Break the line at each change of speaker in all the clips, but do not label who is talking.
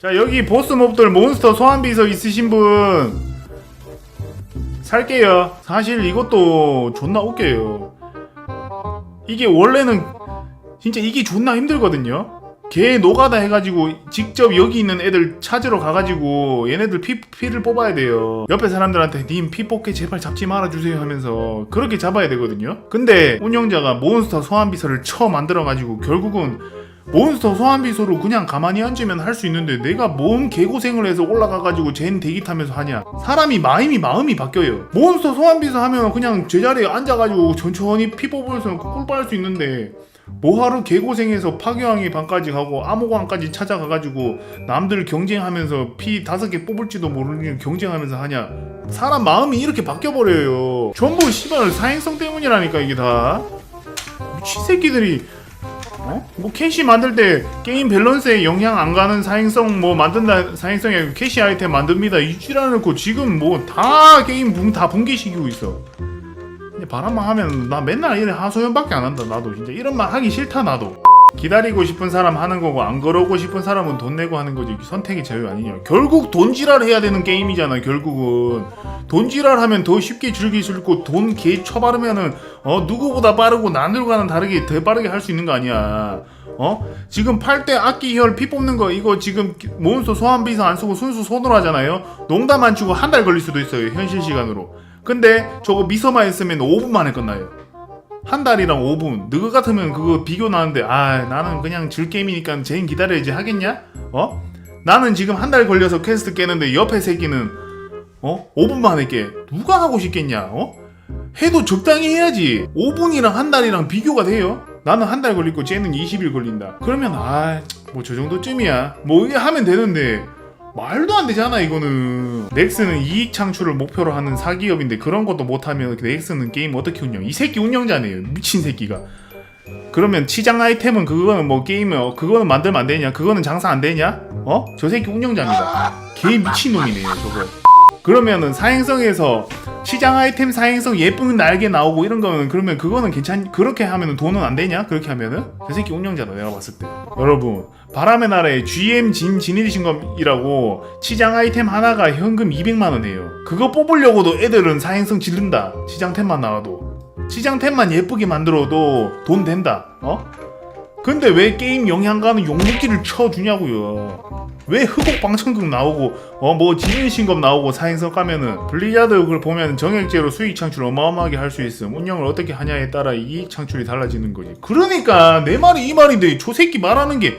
자 여기 보스 몹들 몬스터 소환 비서 있으신 분 살게요. 사실 이것도 존나 웃겨요. 이게 원래는 진짜 이게 존나 힘들거든요. 개 노가다 해가지고 직접 여기 있는 애들 찾으러 가가지고 얘네들 피, 피를 뽑아야 돼요. 옆에 사람들한테 님 피 뽑게 제발 잡지 말아주세요 하면서 그렇게 잡아야 되거든요. 근데 운영자가 몬스터 소환 비서를 처 만들어가지고 결국은 몬스터 소환 비서로 그냥 가만히 앉으면 할 수 있는데 내가 뭔 개고생을 해서 올라가가지고 젠 대기 타면서 하냐? 사람이 마음이 마음이 바뀌어요. 몬스터 소환 비서 하면 그냥 제자리에 앉아가지고 천천히 피 뽑으면서 꿀빨 수 있는데 뭐하루 개고생해서 파괴왕의 방까지 가고 암호광까지 찾아가가지고 남들 경쟁하면서 피 다섯 개 뽑을지도 모르는 경쟁하면서 하냐? 사람 마음이 이렇게 바뀌어버려요. 전부 씨발 사행성 때문이라니까 이게 다. 미친 새끼들이 어? 뭐 캐시 만들 때 게임 밸런스에 영향 안 가는 사행성 뭐 만든다 아니고 캐시 아이템 만듭니다. 이지랄 놓고 지금 뭐 다 게임 붕 다 붕괴시키고 있어. 바람만 하면 나 맨날 이래 하소연밖에 안 한다 나도. 진짜 이런 말 하기 싫다 나도 기다리고 싶은 사람 하는 거고 안 걸어오고 싶은 사람은 돈 내고 하는 거지. 선택의 자유 아니냐. 결국 돈지랄 해야 되는 게임이잖아 결국은. 돈지랄 하면 더 쉽게 즐길 수 있고 돈개 쳐바르면은 어 누구보다 빠르고 남들과는 다르게 더 빠르게 할 수 있는 거 아니야. 어? 지금 팔 때 악기 혈 피 뽑는 거 이거 지금 몬스터 소환 비서 안 쓰고 순수 손으로 하잖아요. 농담 안 치고 한 달 걸릴 수도 있어요 현실 시간으로. 근데 저거 미서만 했으면 5분 만에 끝나요 한 달이랑 5분 너희 같으면 그거 비교 나는데 아 나는 그냥 질 게임이니까 쟤는 기다려야지 하겠냐? 어? 나는 지금 한 달 걸려서 퀘스트 깨는데 옆에 새끼는 어? 5분 만에 깨 누가 하고 싶겠냐? 어? 해도 적당히 해야지 5분이랑 한 달이랑 비교가 돼요? 나는 한 달 걸리고 쟤는 20일 걸린다 그러면 아 뭐 저 정도쯤이야 뭐 이게 하면 되는데 말도 안 되잖아 이거는. 넥슨은 이익 창출을 목표로 하는 사기업인데 그런 것도 못하면 넥슨은 게임 어떻게 운영? 이 새끼 운영자네요 미친 새끼가. 그러면 치장 아이템은 그거는 뭐 게임은 어, 그거는 만들면 안 되냐? 그거는 장사 안 되냐? 어? 저 새끼 운영자입니다. 개 미친놈이네요 저거 그러면은 사행성에서 시장 아이템 사행성 예쁜 날개 나오고 이런 거는 그러면 그거는 괜찮 그렇게 하면은 돈은 안 되냐? 그렇게 하면은? 저 새끼 운영자다 내가 봤을 때. 여러분 바람의 나라에 GM 진 진일신검이라고 시장 아이템 하나가 현금 200만 원이에요. 그거 뽑으려고도 애들은 사행성 지른다. 시장템만 나와도. 시장템만 예쁘게 만들어도 돈 된다. 어? 근데 왜 게임 영향 가는 용무기를 쳐주냐고요. 왜 흑옥 방청극 나오고 어 뭐 지인신검 나오고 사행성 까면은 블리자드 그걸 보면 정액제로 수익 창출 어마어마하게 할 수 있음. 운영을 어떻게 하냐에 따라 이익 창출이 달라지는 거지. 그러니까 내 말이 이 말인데 저 새끼 말하는 게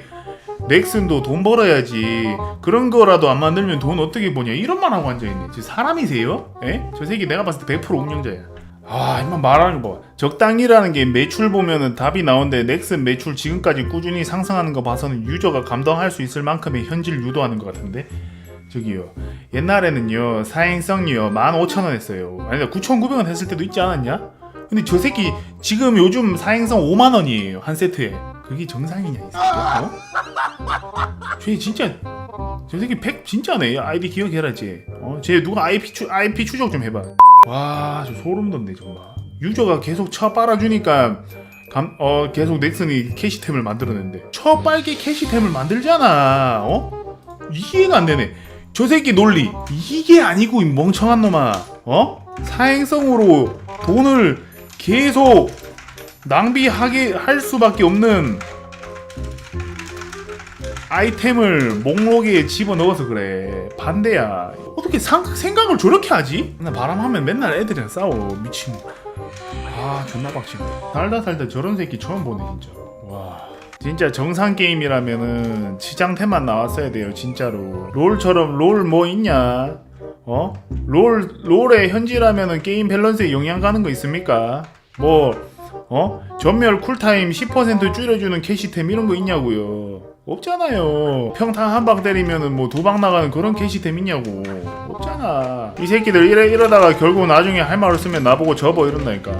넥슨도 돈 벌어야지. 그런 거라도 안 만들면 돈 어떻게 버냐. 이런 말 하고 앉아있네. 저 사람이세요? 에? 저 새끼 내가 봤을 때 100% 운영자야 아, 이만 말하는 거 봐. 적당히라는 게 매출 보면은 답이 나오는데 넥슨 매출 지금까지 꾸준히 상승하는 거 봐서는 유저가 감당할 수 있을 만큼의 현질 유도하는 것 같은데 저기요 옛날에는요 사행성이요 15,000원 했어요 아니 9,900원 했을 때도 있지 않았냐? 근데 저 새끼 지금 요즘 사행성 5만 원이에요 한 세트에 그게 정상이냐 이 새끼야 어? 쟤 진짜 저 새끼 팩 진짜네 아이디 기억해라 쟤 어? 쟤 누가 IP, 추, IP 추적 좀 해봐 와, 저 소름 돋네 정말. 유저가 계속 쳐 빨아주니까 감, 어 계속 넥슨이 캐시템을 만들어낸대. 쳐 빨게 캐시템을 만들잖아. 어? 이해가 안 되네. 저 새끼 논리 이게 아니고 이 멍청한 놈아. 어? 사행성으로 돈을 계속 낭비하게 할 수밖에 없는 아이템을 목록에 집어넣어서 그래. 반대야. 어떻게 상, 생각을 저렇게 하지? 나 바람하면 맨날 애들이랑 싸워 미친. 아 존나 빡치네. 살다 살다 저런 새끼 처음 보네 진짜. 와. 진짜 정상 게임이라면은 치장템만 나왔어야 돼요 진짜로. 롤처럼 롤 뭐 있냐? 어? 롤 롤의 현지라면은 게임 밸런스에 영향 가는 거 있습니까? 뭐 어? 전멸 쿨타임 10% 줄여주는 캐시템 이런 거 있냐고요 없잖아요. 평타 한 방 때리면은 뭐 두 방 나가는 그런 캐시템 있냐고. 없잖아. 이 새끼들 이래 이러다가 결국 나중에 할 말 없으면 나보고 접어 이런다니까